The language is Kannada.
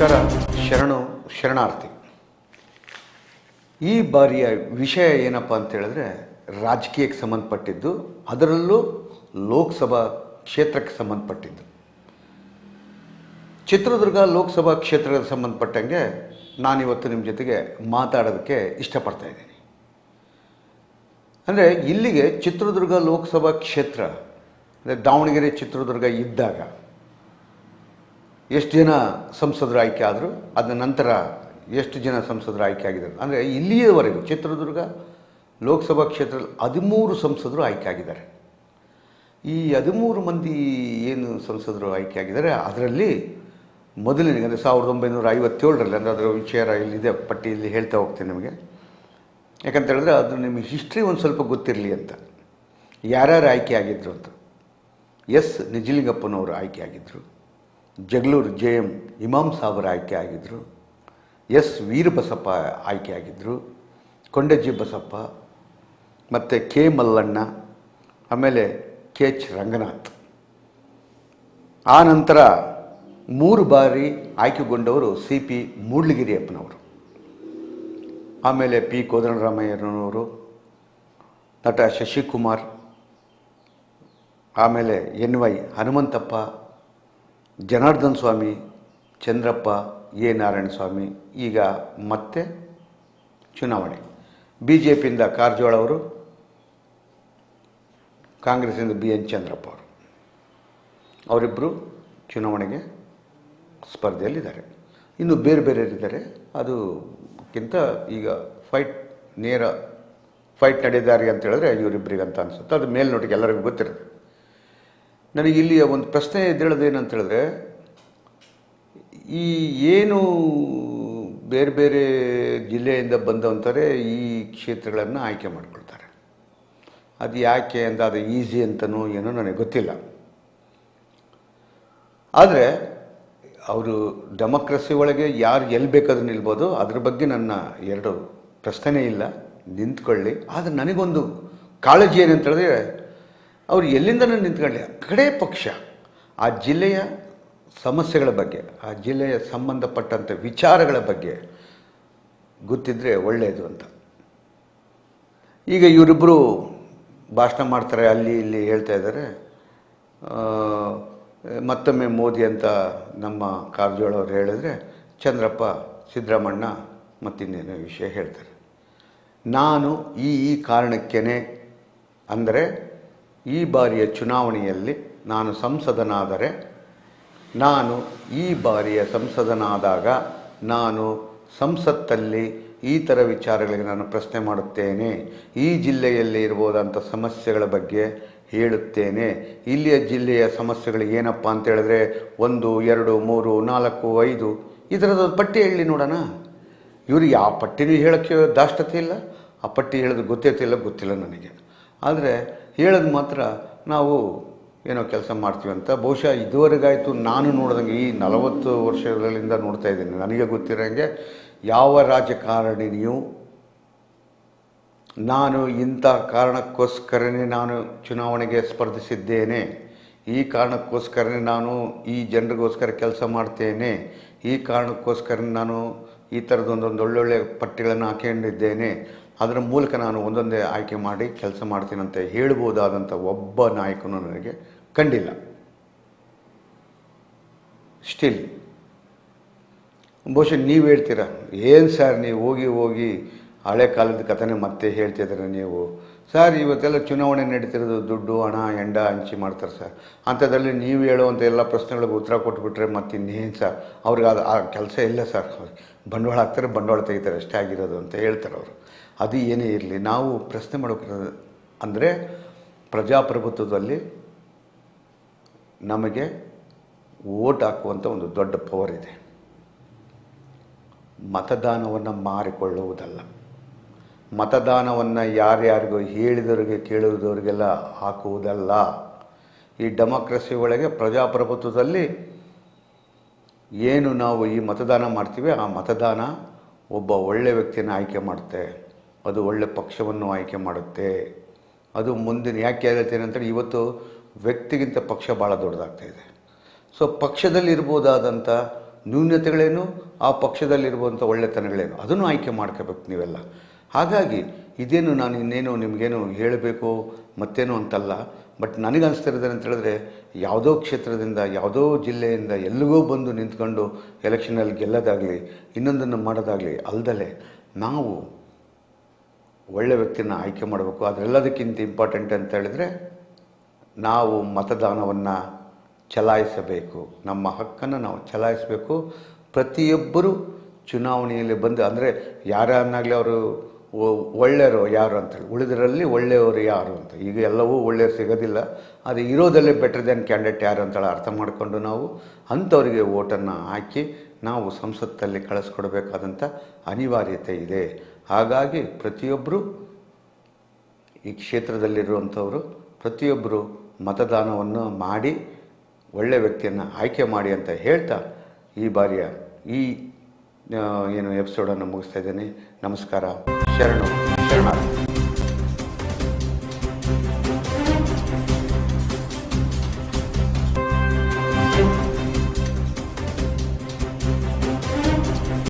ನಮಸ್ಕಾರ ಶರಣು ಶರಣಾರ್ಥಿ. ಈ ಬಾರಿಯ ವಿಷಯ ಏನಪ್ಪ ಅಂತ ಹೇಳಿದ್ರೆ, ರಾಜಕೀಯಕ್ಕೆ ಸಂಬಂಧಪಟ್ಟಿದ್ದು, ಅದರಲ್ಲೂ ಲೋಕಸಭಾ ಕ್ಷೇತ್ರಕ್ಕೆ ಸಂಬಂಧಪಟ್ಟಿದ್ದು. ಚಿತ್ರದುರ್ಗ ಲೋಕಸಭಾ ಕ್ಷೇತ್ರಕ್ಕೆ ಸಂಬಂಧಪಟ್ಟಂಗೆ ನಾನಿವತ್ತು ನಿಮ್ಮ ಜೊತೆಗೆ ಮಾತಾಡೋದಕ್ಕೆ ಇಷ್ಟಪಡ್ತಾ ಇದ್ದೀನಿ. ಅಂದರೆ ಇಲ್ಲಿಗೆ ಚಿತ್ರದುರ್ಗ ಲೋಕಸಭಾ ಕ್ಷೇತ್ರ, ಅಂದರೆ ದಾವಣಗೆರೆ ಚಿತ್ರದುರ್ಗ ಇದ್ದಾಗ ಎಷ್ಟು ಜನ ಸಂಸದರು ಆಯ್ಕೆ ಆದರು ಅದರ ನಂತರ ಎಷ್ಟು ಜನ ಸಂಸದರು ಆಯ್ಕೆ ಆಗಿದ್ದಾರೆ ಅಂದರೆ ಇಲ್ಲಿಯವರೆಗೂ ಚಿತ್ರದುರ್ಗ ಲೋಕಸಭಾ ಕ್ಷೇತ್ರದಲ್ಲಿ ಹದಿಮೂರು ಸಂಸದರು ಆಯ್ಕೆ ಆಗಿದ್ದಾರೆ. ಈ ಹದಿಮೂರು ಮಂದಿ ಏನು ಸಂಸದರು ಆಯ್ಕೆ ಆಗಿದ್ದಾರೆ, ಅದರಲ್ಲಿ ಮೊದಲನೇ, ಅಂದರೆ ಸಾವಿರದ ಒಂಬೈನೂರ ಐವತ್ತೇಳರಲ್ಲಿ, ಅಂದರೆ ಅದರ ವಿಚಾರ ಇಲ್ಲಿದೆ, ಪಟ್ಟಿಯಲ್ಲಿ ಹೇಳ್ತಾ ಹೋಗ್ತೀನಿ ನಿಮಗೆ. ಯಾಕಂತ ಹೇಳಿದ್ರೆ ಅದು ನಿಮಗೆ ಹಿಸ್ಟ್ರಿ ಒಂದು ಸ್ವಲ್ಪ ಗೊತ್ತಿರಲಿ ಅಂತ. ಯಾರ್ಯಾರು ಆಯ್ಕೆ ಆಗಿದ್ದರು ಅಂತ. ಎಸ್. ನಿಜಲಿಂಗಪ್ಪನವರು ಆಯ್ಕೆ ಆಗಿದ್ದರು ಜಗಳೂರು ಜೆ ಎಂ ಇಮಾಮ್ ಸಾಬರ್ ಆಯ್ಕೆ ಆಗಿದ್ದರು ಎಸ್ ವೀರಬಸಪ್ಪ ಆಯ್ಕೆ ಆಗಿದ್ದರು ಕೊಂಡಜ್ಜಿ ಬಸಪ್ಪ, ಮತ್ತು ಕೆ ಮಲ್ಲಣ್ಣ, ಆಮೇಲೆ ಕೆ ಎಚ್ ರಂಗನಾಥ್. ಆ ನಂತರ ಮೂರು ಬಾರಿ ಆಯ್ಕೆಗೊಂಡವರು ಸಿ ಪಿ ಮೂಡ್ಲಗಿರಿಯಪ್ಪನವರು. ಆಮೇಲೆ ಪಿ ಕೋದಂಡರಾಮಯ್ಯನವರು ನಟ ಶಶಿಕುಮಾರ್, ಆಮೇಲೆ N Y Hanumanthappa Janardhan Swamy, Chandrappa, A. Narayana Swamy ಈಗ ಮತ್ತೆ ಚುನಾವಣೆ. ಬಿ ಜೆ ಪಿಯಿಂದ ಕಾರಜೋಳ ಅವರು, ಕಾಂಗ್ರೆಸ್ಸಿಂದ ಬಿ. ಎನ್. ಚಂದ್ರಪ್ಪ ಅವರು. ಅವರಿಬ್ಬರು ಚುನಾವಣೆಗೆ ಸ್ಪರ್ಧೆಯಲ್ಲಿದ್ದಾರೆ. ಇನ್ನು ಬೇರೆ ಬೇರೆಯವರಿದ್ದಾರೆ ಅದಕ್ಕಿಂತ ಈಗ ಫೈಟ್, ನೇರ ಫೈಟ್ ನಡೆದಿದ್ದಾರೆ ಅಂತ ಹೇಳಿದ್ರೆ ಇವರಿಬ್ಬರಿಗೆ ಅಂತ ಅನಿಸುತ್ತೆ. ಅದು ಮೇಲ್ನೋಟಿಗೆ ಎಲ್ಲರಿಗೂ ಗೊತ್ತಿರುತ್ತೆ. ನನಗೆ ಇಲ್ಲಿಯ ಒಂದು ಪ್ರಶ್ನೆ ಎದ್ದೇಳೋದೇನಂತ ಹೇಳಿದ್ರೆ ಈ ಏನು ಬೇರೆ ಬೇರೆ ಜಿಲ್ಲೆಯಿಂದ ಬಂದವಂತಾರೆ ಈ ಕ್ಷೇತ್ರಗಳನ್ನು ಆಯ್ಕೆ ಮಾಡ್ಕೊಳ್ತಾರೆ. ಅದು ಯಾಕೆ ಅಂತ, ಅದು ಈಸಿ ಅಂತನೋ ಏನೋ ನನಗೆ ಗೊತ್ತಿಲ್ಲ. ಆದರೆ ಅವರು ಡೆಮೋಕ್ರಸಿ ಒಳಗೆ ಯಾರು ಎಲ್ಲಿ ಬೇಕಾದ್ರೂ ನಿಲ್ಬೋದು. ಅದ್ರ ಬಗ್ಗೆ ನನ್ನ ಎರಡು ಪ್ರಶ್ನೆ ಇಲ್ಲ. ನಿಂತ್ಕೊಳ್ಳಿ. ಆದರೆ ನನಗೊಂದು ಕಾಳಜಿ ಏನಂತ ಹೇಳಿದ್ರೆ ಅವ್ರು ಎಲ್ಲಿಂದನೂ ನಿಂತ್ಕೊಳ್ಳಿ ಕಡೆ ಪಕ್ಷ, ಆ ಜಿಲ್ಲೆಯ ಸಮಸ್ಯೆಗಳ ಬಗ್ಗೆ, ಆ ಜಿಲ್ಲೆಯ ಸಂಬಂಧಪಟ್ಟಂಥ ವಿಚಾರಗಳ ಬಗ್ಗೆ ಗೊತ್ತಿದ್ದರೆ ಒಳ್ಳೆಯದು ಅಂತ. ಈಗ ಇವರಿಬ್ಬರು ಭಾಷಣ ಮಾಡ್ತಾರೆ, ಅಲ್ಲಿ ಇಲ್ಲಿ ಹೇಳ್ತಾ ಇದ್ದಾರೆ. ಮತ್ತೊಮ್ಮೆ ಮೋದಿ ಅಂತ ನಮ್ಮ ಕಾರಜೋಳ ಅವರು ಹೇಳಿದ್ರೆ, ಚಂದ್ರಪ್ಪ, ಸಿದ್ದರಾಮಣ್ಣ ಮತ್ತಿನ್ನೇನೋ ವಿಷಯ ಹೇಳ್ತಾರೆ. ನಾನು ಈ ಈ ಕಾರಣಕ್ಕೇ ಅಂದರೆ ಈ ಬಾರಿಯ ಚುನಾವಣೆಯಲ್ಲಿ ನಾನು ಸಂಸದನಾದರೆ, ನಾನು ಈ ಬಾರಿಯ ಸಂಸದನಾದಾಗ ನಾನು ಸಂಸತ್ತಲ್ಲಿ ಈ ಥರ ವಿಚಾರಗಳಿಗೆ ನಾನು ಪ್ರಶ್ನೆ ಮಾಡುತ್ತೇನೆ. ಈ ಜಿಲ್ಲೆಯಲ್ಲಿ ಇರ್ಬೋದಂಥ ಸಮಸ್ಯೆಗಳ ಬಗ್ಗೆ ಹೇಳುತ್ತೇನೆ. ಇಲ್ಲಿಯ ಜಿಲ್ಲೆಯ ಸಮಸ್ಯೆಗಳು ಏನಪ್ಪ ಅಂತ ಹೇಳಿದ್ರೆ, ಒಂದು, ಎರಡು, ಮೂರು, ನಾಲ್ಕು, ಐದು ಈ ಥರದ ಪಟ್ಟಿ ಹೇಳಿ ನೋಡೋಣ. ಇವರು ಯಾವ ಪಟ್ಟಿನೂ ಹೇಳೋಕ್ಕೆ ದಾಷ್ಟತೆ ಇಲ್ಲ. ಆ ಪಟ್ಟಿ ಹೇಳೋದು ಗೊತ್ತಿರ್ತಿಲ್ಲ ಗೊತ್ತಿಲ್ಲ ನನಗೆ. ಆದರೆ ಹೇಳೋದು ಮಾತ್ರ ನಾವು ಏನೋ ಕೆಲಸ ಮಾಡ್ತೀವಿ ಅಂತ. ಬಹುಶಃ ಇದುವರೆಗಾಯಿತು ನಾನು ನೋಡಿದಂಗೆ ಈ ನಲವತ್ತು ವರ್ಷಗಳಿಂದ ನೋಡ್ತಾ ಇದ್ದೀನಿ. ನನಗೆ ಗೊತ್ತಿರೋಂಗೆ ಯಾವ ರಾಜಕಾರಣಿನಿಯೂ ನಾನು ಇಂಥ ಕಾರಣಕ್ಕೋಸ್ಕರನೇ ನಾನು ಚುನಾವಣೆಗೆ ಸ್ಪರ್ಧಿಸಿದ್ದೇನೆ. ಈ ಕಾರಣಕ್ಕೋಸ್ಕರನೇ ನಾನು ಈ ಜನರಿಗೋಸ್ಕರ ಕೆಲಸ ಮಾಡ್ತೇನೆ. ಈ ಕಾರಣಕ್ಕೋಸ್ಕರ ನಾನು ಈ ಥರದೊಂದೊಂದು ಒಳ್ಳೊಳ್ಳೆ ಪಟ್ಟಿಗಳನ್ನು ಹಾಕೊಂಡಿದ್ದೇನೆ ಅದರ ಮೂಲಕ ನಾನು ಒಂದೊಂದೇ ಆಯ್ಕೆ ಮಾಡಿ ಕೆಲಸ ಮಾಡ್ತೀನಂತ ಹೇಳ್ಬೋದಾದಂಥ ಒಬ್ಬ ನಾಯಕನು ನನಗೆ ಕಂಡಿಲ್ಲ. ಸ್ಟಿಲ್ ಬಹುಶಃ ನೀವು ಹೇಳ್ತೀರಾ, ಏನು ಸರ್, ನೀವು ಹೋಗಿ ಹೋಗಿ ಹಳೆ ಕಾಲದ ಕಥೆನೇ ಮತ್ತೆ ಹೇಳ್ತಿದ್ದೀರ ನೀವು? ಸರ್, ಇವತ್ತೆಲ್ಲ ಚುನಾವಣೆ ನಡೀತಿರೋದು ದುಡ್ಡು, ಹಣ, ಎಂಡ, ಹಂಚಿ ಮಾಡ್ತಾರೆ ಸರ್. ಅಂಥದ್ರಲ್ಲಿ ನೀವು ಹೇಳುವಂಥ ಎಲ್ಲ ಪ್ರಶ್ನೆಗಳಿಗೆ ಉತ್ತರ ಕೊಟ್ಬಿಟ್ರೆ ಮತ್ತು ಇನ್ನೇನು ಸರ್? ಅವ್ರಿಗೆ ಅದು ಆ ಕೆಲಸ ಇಲ್ಲ ಸರ್. ಬಂಡವಾಳ ಹಾಕ್ತಾರೆ, ಬಂಡವಾಳ ತೆಗಿತಾರೆ, ಅಷ್ಟೇ ಆಗಿರೋದು ಅಂತ ಹೇಳ್ತಾರೆ ಅವರು. ಅದು ಏನೇ ಇರಲಿ, ನಾವು ಪ್ರಶ್ನೆ ಮಾಡೋಕೆ ಅಂದರೆ ಪ್ರಜಾಪ್ರಭುತ್ವದಲ್ಲಿ ನಮಗೆ ಓಟ್ ಹಾಕುವಂಥ ಒಂದು ದೊಡ್ಡ ಪವರ್ ಇದೆ. ಮತದಾನವನ್ನು ಮಾರಿಕೊಳ್ಳುವುದಲ್ಲ. ಮತದಾನವನ್ನು ಯಾರ್ಯಾರಿಗೂ ಹೇಳಿದವರಿಗೆ ಕೇಳುವುದವರಿಗೆಲ್ಲ ಹಾಕುವುದಲ್ಲ. ಈ ಡೆಮೋಕ್ರಸಿ ಒಳಗೆ ಪ್ರಜಾಪ್ರಭುತ್ವದಲ್ಲಿ ಏನು ನಾವು ಈ ಮತದಾನ ಮಾಡ್ತೀವಿ, ಆ ಮತದಾನ ಒಬ್ಬ ಒಳ್ಳೆಯ ವ್ಯಕ್ತಿಯನ್ನು ಆಯ್ಕೆ ಮಾಡುತ್ತೆ, ಅದು ಒಳ್ಳೆ ಪಕ್ಷವನ್ನು ಆಯ್ಕೆ ಮಾಡುತ್ತೆ. ಅದು ಮುಂದಿನ ಯಾಕೆ ಹೇಳ್ತೀನಿ ಅಂತೇಳಿ ಇವತ್ತು ವ್ಯಕ್ತಿಗಿಂತ ಪಕ್ಷ ಭಾಳ ದೊಡ್ಡದಾಗ್ತಾ ಇದೆ. ಸೊ ಪಕ್ಷದಲ್ಲಿರ್ಬೋದಾದಂಥ ನ್ಯೂನ್ಯತೆಗಳೇನು ಆ ಪಕ್ಷದಲ್ಲಿರುವಂಥ ಒಳ್ಳೆತನಗಳೇನು, ಅದನ್ನು ಆಯ್ಕೆ ಮಾಡ್ಕೋಬೇಕು ನೀವೆಲ್ಲ. ಹಾಗಾಗಿ ಇದೇನು ನಾನು ಇನ್ನೇನು ನಿಮಗೇನು ಹೇಳಬೇಕು, ಮತ್ತೇನು ಅಂತಲ್ಲ, ಬಟ್ ನನಗೆ ಅಂತ ಹೇಳಿದ್ರೆ, ಯಾವುದೋ ಕ್ಷೇತ್ರದಿಂದ, ಯಾವುದೋ ಜಿಲ್ಲೆಯಿಂದ ಎಲ್ಲಿಗೋ ಬಂದು ನಿಂತ್ಕೊಂಡು ಎಲೆಕ್ಷನಲ್ಲಿ ಗೆಲ್ಲೋದಾಗಲಿ, ಇನ್ನೊಂದನ್ನು ಮಾಡೋದಾಗಲಿ ಅಲ್ದಲೆ ನಾವು ಒಳ್ಳೆ ವ್ಯಕ್ತಿನ ಆಯ್ಕೆ ಮಾಡಬೇಕು. ಅದರೆಲ್ಲದಕ್ಕಿಂತ ಇಂಪಾರ್ಟೆಂಟ್ ಅಂತ ಹೇಳಿದ್ರೆ, ನಾವು ಮತದಾನವನ್ನು ಚಲಾಯಿಸಬೇಕು. ನಮ್ಮ ಹಕ್ಕನ್ನು ನಾವು ಚಲಾಯಿಸಬೇಕು. ಪ್ರತಿಯೊಬ್ಬರೂ ಚುನಾವಣೆಯಲ್ಲಿ ಬಂದು, ಅಂದರೆ ಯಾರನ್ನಾಗಲಿ ಅವರು ಒಳ್ಳೆಯವರು ಯಾರು ಅಂತೇಳಿ ಉಳಿದರಲ್ಲಿ ಒಳ್ಳೆಯವರು ಯಾರು ಅಂತ. ಈಗ ಎಲ್ಲವೂ ಒಳ್ಳೆಯವ್ರು ಸಿಗೋದಿಲ್ಲ. ಅದು ಇರೋದಲ್ಲೇ ಬೆಟರ್ ದೆನ್ ಕ್ಯಾಂಡಿಡೇಟ್ ಯಾರು ಅಂತೇಳಿ ಅರ್ಥ ಮಾಡಿಕೊಂಡು ನಾವು ಅಂಥವರಿಗೆ ಓಟನ್ನು ಹಾಕಿ ನಾವು ಸಂಸತ್ತಲ್ಲಿ ಕಳಿಸ್ಕೊಡ್ಬೇಕಾದಂಥ ಅನಿವಾರ್ಯತೆ ಇದೆ. ಹಾಗಾಗಿ ಪ್ರತಿಯೊಬ್ಬರು ಈ ಕ್ಷೇತ್ರದಲ್ಲಿರುವಂಥವರು ಪ್ರತಿಯೊಬ್ಬರು ಮತದಾನವನ್ನು ಮಾಡಿ ಒಳ್ಳೆಯ ವ್ಯಕ್ತಿಯನ್ನು ಆಯ್ಕೆ ಮಾಡಿ ಅಂತ ಹೇಳ್ತಾ ಈ ಬಾರಿಯ ಈ ಏನು ಎಪಿಸೋಡನ್ನು ಮುಗಿಸ್ತಾ ಇದ್ದೀನಿ. ನಮಸ್ಕಾರ. ಶರಣು ಶರಣಾರ್ಥಿ.